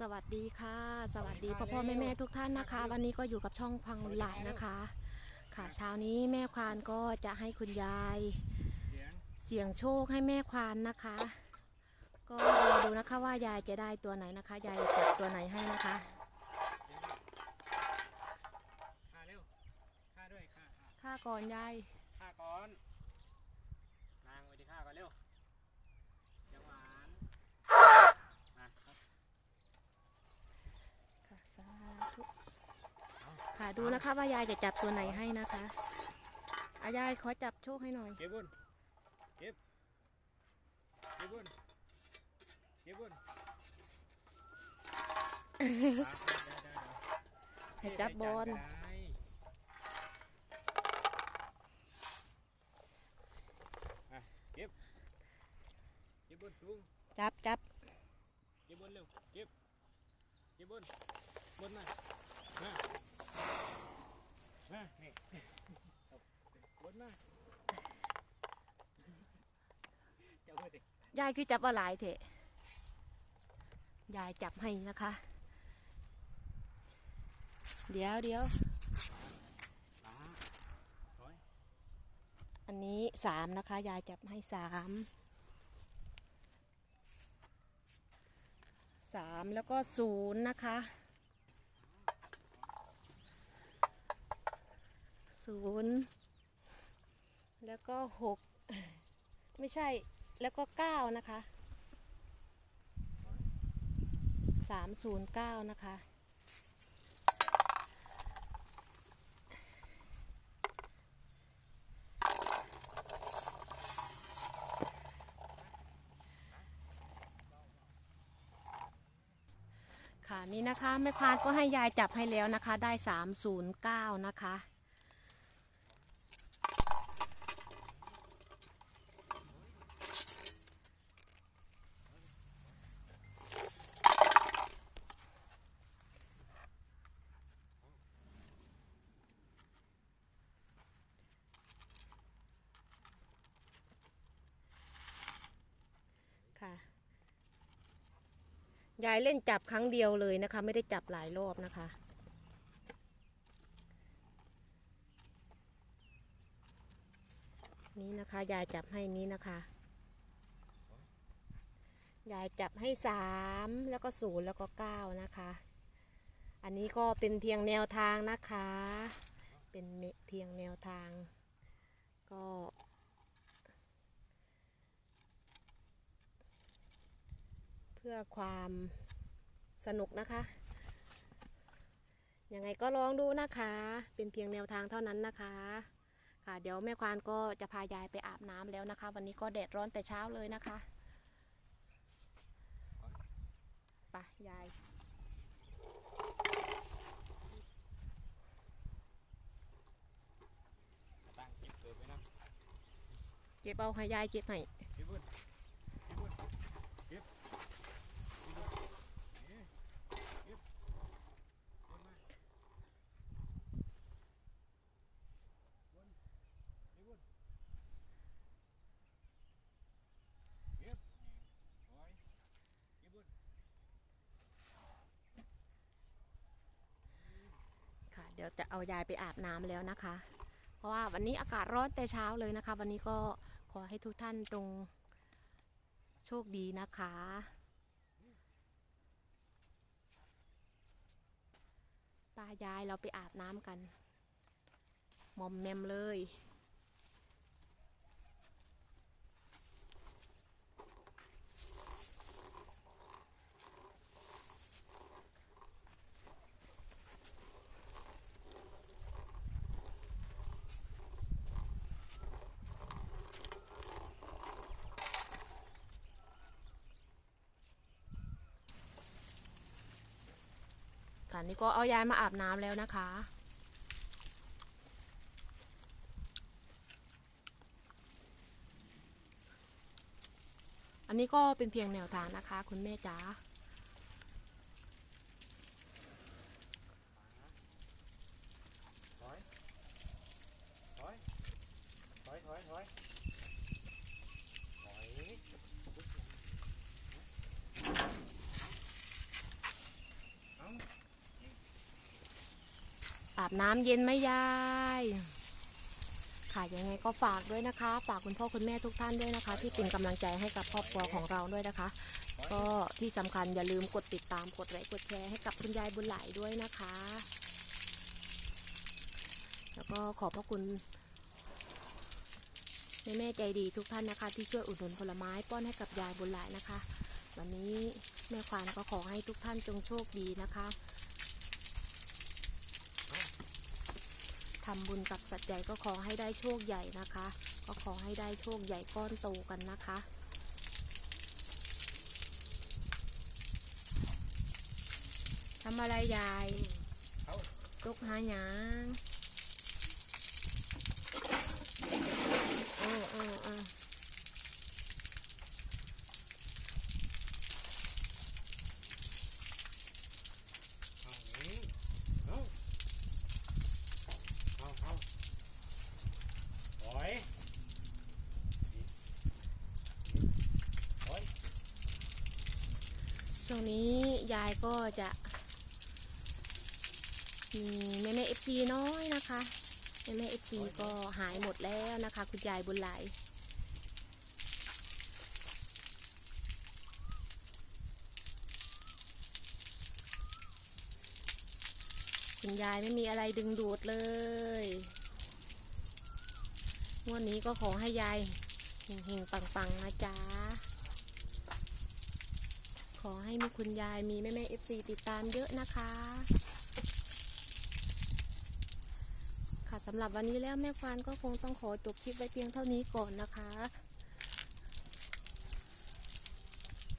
สวัสดีค่ะ สวัสดีพ่อพ่อแม่แม่ทุกท่านนะคะ วันนี้ก็อยู่กับช่องพังหลานนะคะ ค่ะเช้านี้แม่ควานก็จะให้คุณยาย เสียงเสี่ยงโชคให้แม่ควานนะคะ ก็รอดูนะคะว่ายายจะได้ตัวไหนนะคะ ยายจะจับตัวไหนให้นะคะฆ่าเร็วฆ่าด้วยฆ่าฆ่าค่าก่อนยาย ฆ่าก่อนนางไปที่ฆ่าก่อนเร็วเดี๋ยวหวานมาครับ ค่ะสาธุค่ะ ดูนะคะว่ายายจะจับตัวไหนให้นะคะอายายขอจับโชคให้หน่อย เก็บบุญเก็บ เก็บบุญเก็บบุญอะได้ได้ได้ให้จับบอลได้อะเก็บ เก็บบนสูง จับจับเก็บบนเร็ว เก็บ เก็บบนบนมามามานี่เอาบนมาเจ้าเว้ ยายคือจับว่าหลายเถอะยายจับให้นะคะ เดี๋ยวเดี๋ยวอันนี้สามนะคะ ยายจับให้สามสามแล้วก็ศูนย์นะคะศูนย์แล้วก็หกไม่ใช่ แล้วก็เก้านะคะสามศูนย์เก้านะคะค่ะนี่นะคะแม่ควานก็ให้ยายจับให้แล้วนะคะ ได้ 309 นะคะคะ ยายเล่นจับครั้งเดียวเลยนะคะ ไม่ได้จับหลายรอบนะคะ นี่นะคะ ยายจับให้นี้นะคะ ยายจับให้สามแล้วก็ศูนย์แล้วก็เก้านะคะ อันนี้ก็เป็นเพียงแนวทางนะคะ เป็นเพียงแนวทาง ก็ เพื่อความสนุกนะคะ ยังไงก็ลองดูนะคะ เป็นเพียงแนวทางเท่านั้นนะคะ ค่ะ เดี๋ยวแม่ควานก็จะพายายไปอาบน้ำแล้วนะคะ วันนี้ก็แดดร้อนแต่เช้าเลยนะคะไปยายตั้งเก็บเกิดไว้นะเก็บเอาให้ยายเก็บให้ เก็บบนเก็บบนเก็บเก็บบนเอ๊ะเก็บบนมาบนเก็บบนเก็บถอยเก็บบน ค่ะ เดี๋ยว จะเอายายไปอาบน้ำแล้วนะคะ เพราะว่าวันนี้อากาศร้อนแต่เช้าเลยนะคะ วันนี้ก็ขอให้ทุกท่านจงโชคดีนะคะ ป้ายายเราไปอาบน้ำกัน มอมแมมเลย นี่ก็เอายายมาอาบน้ำแล้วนะคะ อันนี้ก็เป็นเพียงแนวทางนะคะ คุณแม่จ๋าถอยถอยถอยถอยถอยถอย อา บน้ำเย็นไหมยาย ค่ะยังไงก็ฝากด้วยนะคะ ฝากคุณพ่อคุณแม่ทุกท่านด้วยนะคะ ที่เป็นกำลังใจให้กับครอบครัวของเราด้วยนะคะ ก็ที่สำคัญอย่าลืมกดติดตามกดไลค์กดแชร์ให้กับคุณยายบุญหลายด้วยนะคะ แล้วก็ขอบพระคุณแม่แม่ใจดีทุกท่านนะคะ ที่ช่วยอุดหนุนผลไม้ป้อนให้กับยายบุญหลายนะคะ วันนี้แม่ควานก็ขอให้ทุกท่านจงโชคดีนะคะ ทำบุญกับสัตว์ใหญ่ก็ขอให้ได้โชคใหญ่นะคะ ก็ขอให้ได้โชคใหญ่ก้อนโตกันนะคะทำอะไรยายเอาตกหาหยางโออเออเออ เอานี่เอาเอาเอาโอ้ยโอ้ย ช่วงนี้ยายก็จะ มีแม่แม่เอฟซีน้อยนะคะแม่แม่เอฟซีก็หายหมดแล้วนะคะ คุณยายบุญหลายคุณยายไม่มีอะไรดึงดูดเลย งวดนี้ก็ขอให้ยายเฮงๆปังๆนะจ๊ะ ขอให้มีคุณยายมีแม่แม่เอฟซีติดตามเยอะนะคะ ค่ะสำหรับวันนี้แล้วแม่ควานก็คงต้องขอจบคลิปไว้เพียงเท่านี้ก่อนนะคะ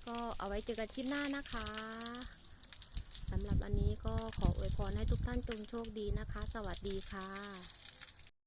ก็เอาไว้เจอกันคลิปหน้านะคะสำหรับวันนี้ก็ขออวยพรให้ทุกท่านจงโชคดีนะคะ สวัสดีค่ะ